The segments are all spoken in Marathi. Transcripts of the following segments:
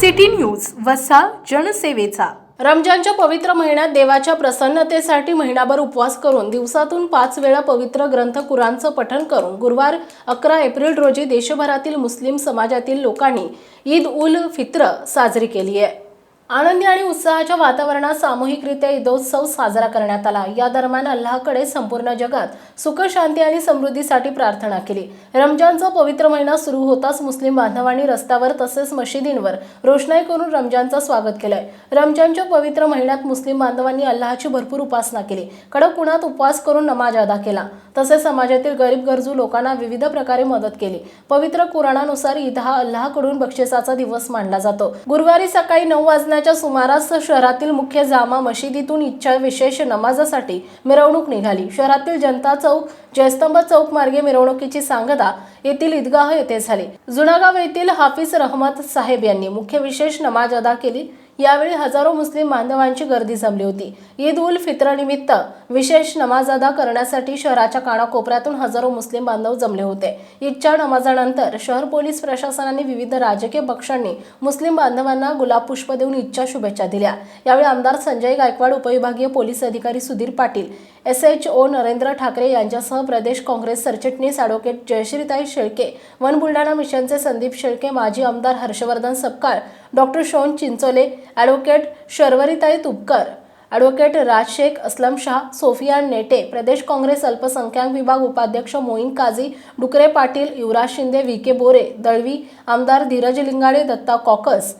सिटी न्यूज वसा जनसेवेचा. रमजानच्या पवित्र महिन्यात देवाच्या प्रसन्नतेसाठी महिनाभर उपवास करून दिवसातून पाच वेळा पवित्र ग्रंथ कुराणचं पठण करून गुरुवार अकरा एप्रिल रोजी देशभरातील मुस्लिम समाजातील लोकांनी ईद उल फित्र साजरी केली आहे. आनंदी आणि उत्साहाच्या वातावरणात सामूहिकरित्या ईदोत्सव साजरा करण्यात आला. या दरम्यान अल्लाहकडे संपूर्ण जगात सुख शांती आणि समृद्धीसाठी प्रार्थना केली. रमजानचा पवित्र महिना सुरू होताच मुस्लिम बांधवांनी रस्त्यावर तसेच मशिदींवर रोषणाई करून रमजानचं स्वागत केलंय. रमजानच्या पवित्र महिन्यात मुस्लिम बांधवांनी अल्लाची भरपूर उपासना केली. कडक उन्हात उपवास करून नमाज अदा केला. तसेच समाजातील गरीब गरजू लोकांना विविध प्रकारे मदत केली. पवित्र कुराणानुसार ईद हा अल्लाकडून बक्षिसाचा दिवस मानला जातो. गुरुवारी सकाळी नऊ वाजण्या वाजण्याच्या सुमारास शहरातील मुख्य जामा मशिदीतून इच्छा विशेष नमाजासाठी मिरवणूक निघाली. शहरातील जनता चौक जयस्तंभ चौक मार्गे मिरवणुकीची सांगता येथील ईदगाह येथे झाली. जुनागाव येथील हाफिज रहमत साहेब यांनी मुख्य विशेष नमाज अदा केली. यावेळी हजारो मुस्लिम बांधवांची गर्दी जमली होती. ईद उल फित्रनिमित्त विशेष नमाज अदा करण्यासाठी शहराच्या कानाकोपऱ्यातून हजारो मुस्लिम बांधव जमले होते. ईदच्या नमाजानंतर शहर पोलीस प्रशासनाने विविध राजकीय पक्षांनी मुस्लिम बांधवांना गुलाब पुष्प देऊन ईदच्या शुभेच्छा दिल्या. यावेळी आमदार संजय गायकवाड उपविभागीय पोलीस अधिकारी Sudhir Patil S H O Narendra Thackeray यांच्यासह प्रदेश काँग्रेस सरचिटणीस अॅडव्होकेट जयश्रीताई शेळके वन बुलढाणा मिशनचे संदीप शेळके माजी आमदार हर्षवर्धन सपकाळ डॉक्टर शोन चिंचोले ॲडव्होकेट शर्वरीताई तुपकर ॲडव्होकेट राजशेख असलम शाह सोफिया नेटे प्रदेश काँग्रेस अल्पसंख्याक विभाग उपाध्यक्ष मोईन काझी डुकरे पाटील युवराज शिंदे व्ही के बोरे दळवी आमदार धीरज लिंगाडे दत्ता कॉकस.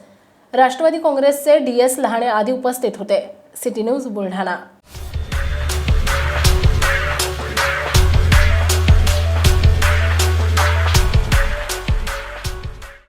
राष्ट्रवादी काँग्रेसचे डी एस लहाणे आदी उपस्थित होते. City news Buldhana.